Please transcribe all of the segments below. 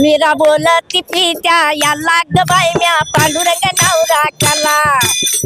मीरा बोलती पित्या याला ग बाय म्या पांडुरंग नवरा केला.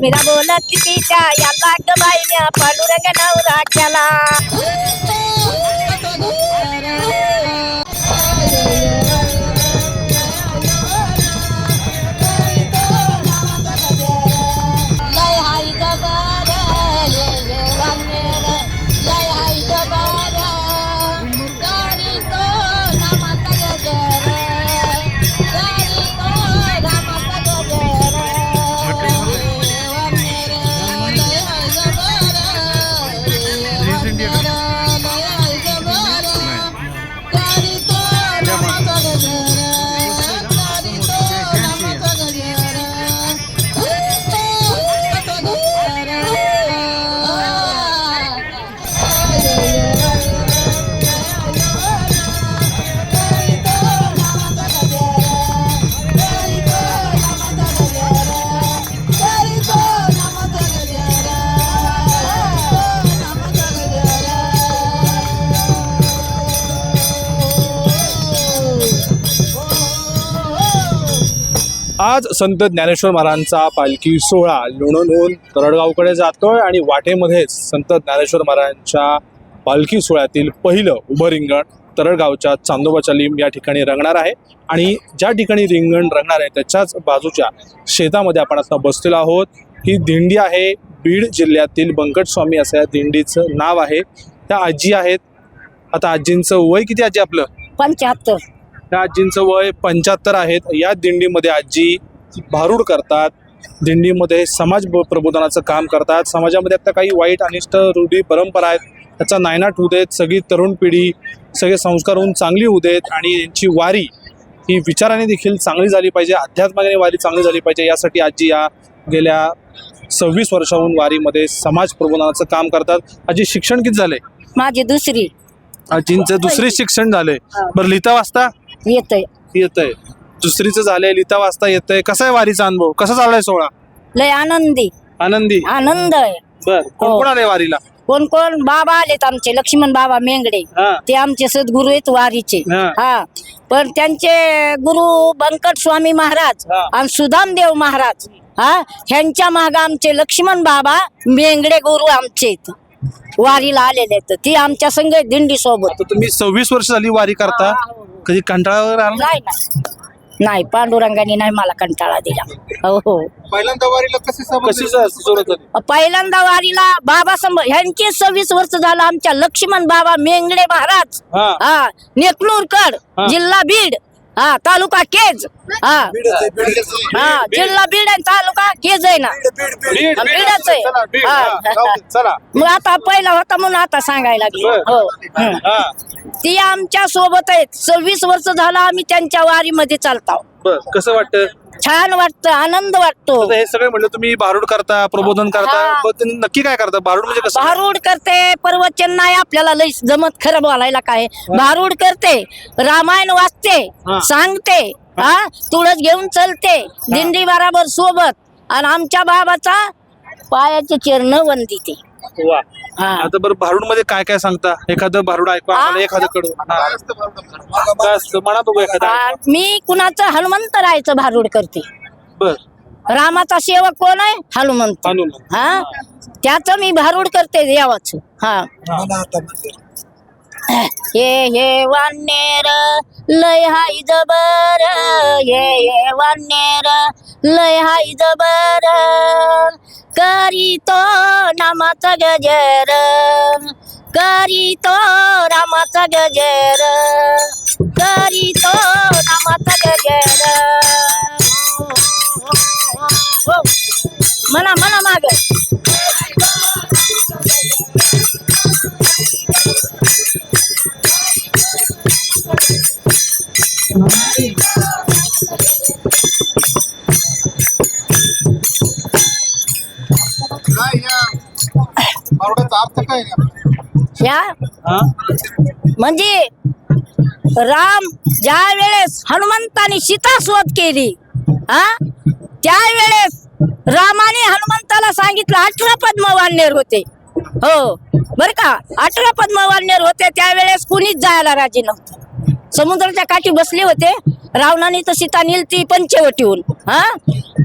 मीरा बोलती पित्या याला ग बाय म्या पांडुरंग नवरा केला. आज संत ज्ञानेश्वर महाराजांचा पालखी सोहळा लोणंदहून तरडगावकडे जातोय आणि वाटेमध्येच संत ज्ञानेश्वर महाराजांच्या पालखी सोहळ्यातील पहिलं उभं रिंगण तरडगावच्या चांदोबाच्या लिंब या ठिकाणी रंगणार आहे. आणि ज्या ठिकाणी रिंगण रंगणार आहे त्याच्याच बाजूच्या शेतामध्ये आपण आता बसलेलो आहोत. ही दिंडी आहे बीड जिल्ह्यातील बंकटस्वामी असं या दिंडीचं नाव आहे. त्या आजी आहेत. आता आजींचं वय किती आजी आपलं? पंच्याहत्तर. त्या आजींचं वय पंच्याहत्तर आहेत. या दिंडीमध्ये आजी भारूड करतात. दिंडीमध्ये समाज प्रबोधनाचं काम करतात. समाजामध्ये आता काही वाईट अनिष्ट रूढी परंपरा आहेत. त्याचा नायनाट होऊ देत. सगळी तरुण पिढी सगळे संस्कार होऊन चांगली होऊ देत आणि यांची वारी ही विचाराने देखील चांगली झाली पाहिजे. अध्यात्माने वारी चांगली झाली पाहिजे. यासाठी आजी या गेल्या सव्वीस वर्षाहून वारीमध्ये समाज प्रबोधनाचं काम करतात. आजी शिक्षण किती झालंय माझी दुसरी. आजींचं दुसरे शिक्षण झालंय बरं लिहिता वाचता? येतय. येतंय. दुसरीचं झालंय लिहिता वाचता येतंय. कसा आहे वारीचा अनुभव? कसा चाललाय सोहळा? लय आनंदी. आनंदी? आनंद आहे. बर. कोण हो. कोण आलंय वारीला? कोण कोण? बाबा आलेत आमचे लक्ष्मण बाबा मेंगडे. हा. ते आमचे सद्गुरू आहेत वारीचे. हा. हा. पण त्यांचे गुरु बंकट स्वामी महाराज हा. आणि सुदामदेव महाराज हा ह्यांच्या माग आमचे लक्ष्मण बाबा मेंगडे गुरु आमचे आहेत. वारीला आलेले आहेत. ती आमच्या संघ दिंडी सोबत. आता तुम्ही सव्वीस वर्ष झाली वारी करता. कधी कंटाळा वगैरे आला? नाही नाही. नाही पांडुरंगाने नाही मला कंटाळा दिला. हो हो. पहिल्यांदा वारीला कशी कशी सुरुवात झाली? पहिल्यांदा वारीला बाबा संभ ह्यांचे सव्वीस वर्ष झालं आमच्या लक्ष्मण बाबा मेंगडे महाराज हा. हा हा. जिल्हा बीड हा तालुका केज. हा. हा जिल्हा बीड आणि तालुका केज आहे ना. बीड, हा, बीड. बीडच आहे. चला, बीड, हा. हा, जाऊ दे, चला. मग आता पहिला होता म्हणून आता सांगायला लागली. बर. हो. ती आमच्यासोबत आहेत. सव्वीस वर्ष झालं आम्ही त्यांच्या वारीमध्ये चालतो बर कसं वाटतं? छान वाटतं आनंद वाटतो. आता हे सगळे म्हणलं तुम्ही भारूड करता प्रबोधन करता हा. पण तुम्ही नक्की काय करता? भारूड म्हणजे कसं? भारूड करते प्रवचन नाही आपल्याला लई जमत खरं बोलायला काय? भारूड करते रामायण वाचते हा. सांगते हा. तुळस घेऊन चलते दिंडी बराबर सोबत आणि आमच्या बाबाचा पायाचे चरण वंदिते. वा हा. आता बरं भारूडमध्ये काय काय सांगता? एखादं भारूड ऐकू. आम्हाला एखादं कडू काय असतं म्हणा बघू एखादं. आ, मी कुणाचं हनुमंत राहायचं भारूड करते. बर. रामाचा सेवक कोण आहे? हनुमंत. हनुमान हा? त्याच मी भारूड करते देवाचं. हा. हे. हे वानेर लय हाय जबर. हे हे वानेर लय हाय जबर. करी नामाचा गजर. करी रामाचा गजर. करी नामाचा गजर. म्हणा म्हणा माग. अर्थ काय या? हा? म्हणजे राम ज्या वेळेस हनुमंताने सीता शोध केली हा? त्यावेळेस रामाने हनुमंताला सांगितलं अठरा पद्मवान्यर होते. हो बर का? अठरा पद्मवान्यर होते त्यावेळेस कुणीच जायला राजी नव्हतं. समुद्राच्या काठी बसले होते. रावणाने तर सीता नेलती पंचवटीहून हा?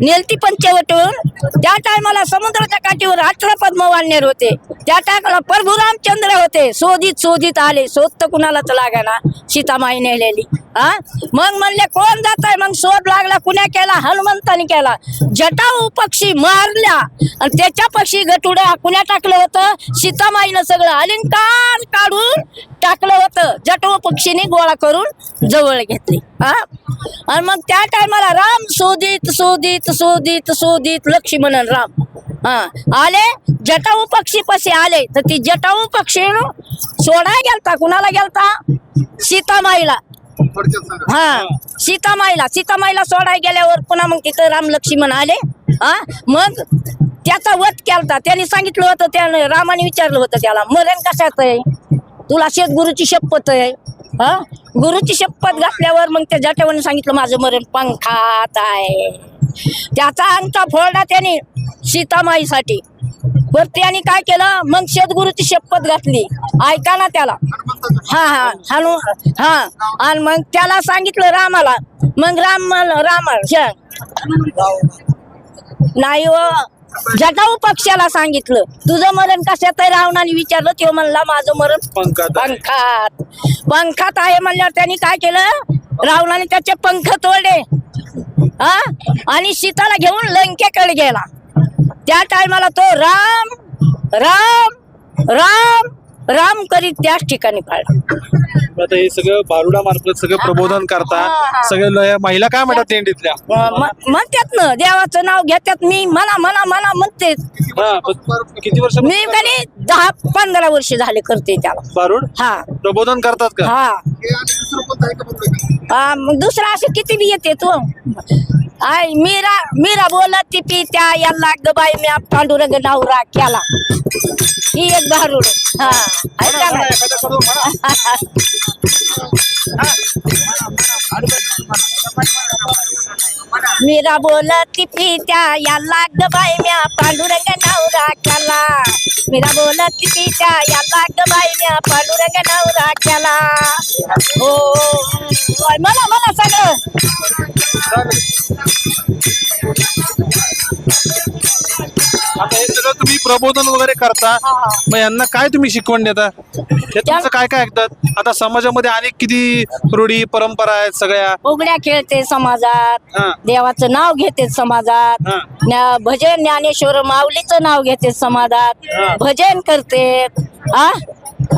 नेलती पंचवटीहून त्या टायमाला समुद्राच्या काठीवर अठरा पद्म वाढणार होते. त्या टायमाला प्रभू रामचंद्र होते. शोधित शोधित आले. शोध तर कुणालाच लागाना. सीतामाई नेलेली हा? मग म्हणले कोण जात आहे मग शोध लागला कुण्या केला? हनुमंताने केला. जटाऊ पक्षी मारल्या. आणि त्याच्या पक्षी गटुड्या कुण्या टाकलं होतं? सीतामाईनं सगळं अलंकार काढून टाकलं होतं. जटाऊ पक्षीने गोळा करून जवळ घेतली. आणि मग त्या टायमाला राम शोधित शोधित शोधित शोधित लक्ष्मण राम. हा. आले जटाऊ पक्षी पशी आले. तर ती जटाऊ पक्षी सोडाय गेलता. कुणाला गेलता? सीतामाईला. हा. सीतामाईला. सीतामाईला सोडाय गेल्यावर पुन्हा मग तिथं राम लक्ष्मण आले. हा? मग त्याचा वध केलता. त्यांनी सांगितलं होतं त्याने रामाने विचारलं होतं त्याला मरण कशात आहे? तुला शेतगुरुची शपथ आहे. हा? गुरुची शपथ घातल्यावर मग त्या जटावाने सांगितलं माझं मरण पंखात आहे. त्याचा अंगठा फोडला त्याने सीतामाईसाठी. बर त्याने काय केलं? मग शेतगुरुची शपथ घातली. ऐका ना त्याला. हा हा. हनु हा. आणि मग त्याला सांगितलं रामाला. मग राम म्हण- राम. नाही हो. जटाऊ पक्षाला सांगितलं तुझं मरण कशात आहे रावणाने विचारलं तेव्हा म्हणला माझं मरण पंखात आहे. पंखात. पंखात आहे म्हणल्यावर त्यांनी काय केलं? रावणाने त्याचे पंख तोडले. हा? आणि सीताला घेऊन लंकेकडे गेला. त्या टायमाला तो राम राम राम राम करीत त्याच ठिकाणी पाळला. आता हे सगळं बारुडा मार्फत सगळं प्रबोधन करता. सगळे ल- महिला काय म्हणतात दिंडीतल्या? म- म्हणतात ना देवाचं नाव घेतात मी म्हणा म्हणा म्हणा म्हणते. हा, पण किती वर्ष मी कधी दहा पंधरा वर्ष झाले करते त्याला. बारुड? हा. प्रबोधन करतात का? हा. हा, मग दुसरा असं किती बी येते तू. आय मीरा मीरा बोलत ती पी त्या याला गबाई मी पांडुरंग नवरा केला. ही एक भारूड हा. मीरा बोलत ती पी त्या याला गबाई म्या पांडुरंग नवरा केला मीरा बोलत ती पी त्या याला गबाई म्या पांडुरंग नवरा केला हो. होय, मला मला सगळं आता हे सगळं तुम्ही प्रबोधन वगैरे करता. मग यांना काय तुम्ही शिकवण देता हे तुमचं काय काय ऐकतात आता समाजामध्ये अनेक किती रूढी परंपरा आहेत सगळ्या उघड्या खेळते समाजात हा. देवाचं नाव घेते समाजात हा. ज्ञा- भजन ज्ञानेश्वर माऊलीचं नाव घेते समाजात. भजन करते आ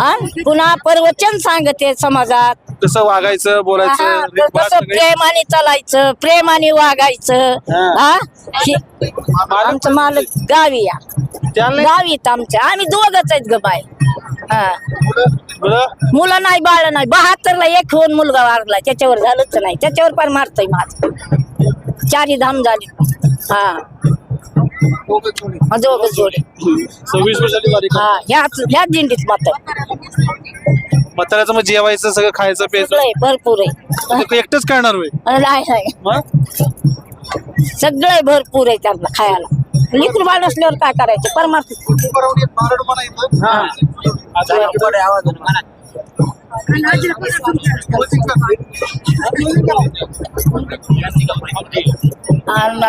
आ? पुन्हा प्रवचन सांगते समाजात कसं वागायचं बोलायचं कसं. प्रेमाने चालायचं प्रेमाने वागायचं. हा. हा? हे- आमचं मालक गावी या. त्याला गावीत आमच्या. आम्ही दोघच आहेत ग बाय हा. मुलं नाही बाळ नाही. बहात्तरला एक होऊन मुलगा वारला. त्याच्यावर झालंच नाही. त्याच्यावर पण मारतोय माझ चारी धाम झाली. हा दोघ जोडे. सव्वीस वर्षाची वारी हा ह्याच ह्याच दिंडीत मात्र. म्हाताऱ्याचं मग जेवायचं सगळं खायचं प्यायचं. सगळं आहे भरपूर आहे. ते एकटंच करणार होय? नाही नाही. मग? सगळे भरपूर आहे त्यांना खायला. लिकूर बाळ नसल्यावर काय करायचं? परमार्थ. हा. आता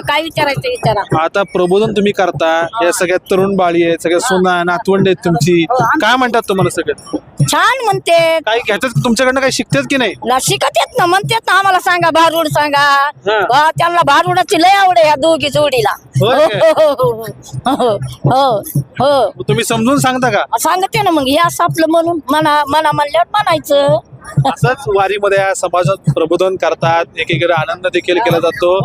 काय विचारायचं विचारा. आता प्रबोधन तुम्ही करता या सगळ्या तरुण बाळी आहेत सगळ्या सुना नातवंड आहेत तुमची. काय म्हणतात तुम्हाला सगळं? छान म्हणते. काही घेतात? तुमच्याकडनं काही शिकतात की नाही? ना शिकत येत ना म्हणतात ना आम्हाला सांगा भारूड सांगा. हा. बा, त्यांना भारूडाची लय आवड आहे ह्या दोघी जोडीला. होय काय? हो हो. हो हो हो. मग तुम्ही समजून सांगता का? सांगते ना मग हे असं आपलं म्हणून मना मना म्हणल्यावर म्हणायचं. असंच वारीमध्ये या समाजात प्रबोधन करतात एकीकडे आनंद देखील केला जातो.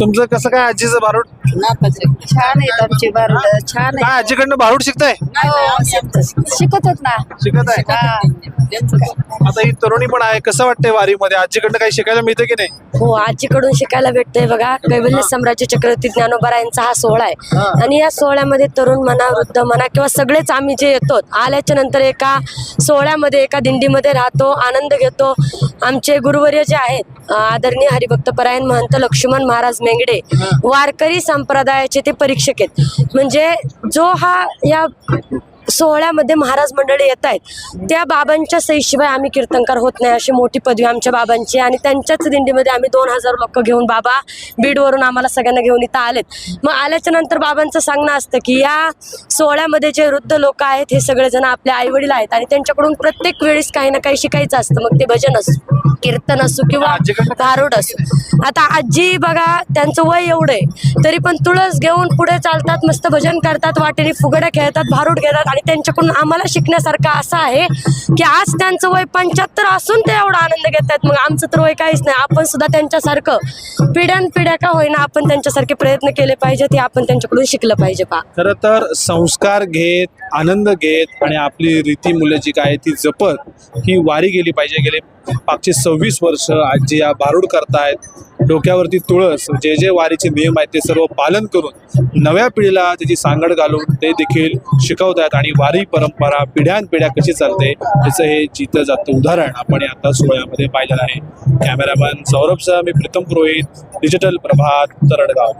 तुमचं कसं काय आजीचं भारूड छान आहेत आमची भारूड छान काय आजीकडनं भारूड शिकताय? शिकत होत ना. शिकत आहे? आता ही तरुणी पण आहे कसं वाटतंय वारीमध्ये? आजीकडनं काही शिकायला मिळतं की नाही? हो आजीकडून शिकायला भेटतंय बघा. कैवल्य साम्राज्य चक्रवर्ती ज्ञानोबरायांचा हा सोहळा आहे. आणि या सोहळ्यामध्ये तरुण म्हणा वृद्ध म्हणा किंवा सगळेच आम्ही जे येतो आल्याच्यानंतर एका सोहळ्यामध्ये एका दिंडीमध्ये राहतो. आनंद घेतो. आमचे गुरुवर्य जे आहेत आदरणीय हरिभक्त परायण महंत लक्ष्मण महाराज मेंगडे वारकरी संप्रदायाचे ते परीक्षक आहेत. म्हणजे जो हा या सोहळ्यामध्ये महाराज मंडळी येत आहेत. त्या बाबांच्या सईशिवाय आम्ही कीर्तनकार होत नाही अशी मोठी पदवी आमच्या बाबांची आणि त्यांच्याच दिंडीमध्ये आम्ही दोन हजार लोक घेऊन बाबा बीडवरून आम्हाला सगळ्यांना घेऊन इथं आलेत. मग आल्याच्यानंतर बाबांचं सांगणं असतं की या सोहळ्यामध्ये जे वृद्ध लोक आहेत हे सगळेजण आपले आईवडील आहेत आणि त्यांच्याकडून प्रत्येक वेळेस काही ना काही शिकायचं असतं. मग ते भजन असो कीर्तन असो किंवा भारूड असो. आता आजी बघा त्यांचं वय एवढं आहे. तरी पण तुळस घेऊन पुढे चालतात मस्त भजन करतात वाटेने फुगड्या खेळतात भारूड घेतात आणि त्यांच्याकडून आम्हाला शिकण्यासारखं असं आहे की आज त्यांचं वय पंच्याहत्तर असून ते एवढा आनंद घेत आहेत. मग आमचं तर वय काहीच नाही. आपण सुद्धा त्यांच्यासारखं पिढ्यानपिढ्या का होईना आपण त्यांच्यासारखे प्रयत्न केले पाहिजेत हे आपण त्यांच्याकडून शिकलं पाहिजे पा खरं तर संस्कार घेत आनंद घेत आणि आपली रीती मुलं जी काय ती जपत ही वारी गेली पाहिजे. गेले मागचे सव्वीस वर्ष आजी या भारूड करतायत डोक्यावरती तुळस जे जे वारीचे नियम आहेत ते सर्व पालन करून नव्या पिढीला त्याची सांगड घालून ते देखील शिकवत आहेत आणि वारी परंपरा पिढ्यानपिढ्या कशी चालते याचं हे जिथं जातं उदाहरण आपण आता सोहळ्यामध्ये पाहिलेलं आहे. कॅमेरामॅन सौरभ सह मी प्रीतम पुरोहित डिजिटल प्रभात तरडगाव.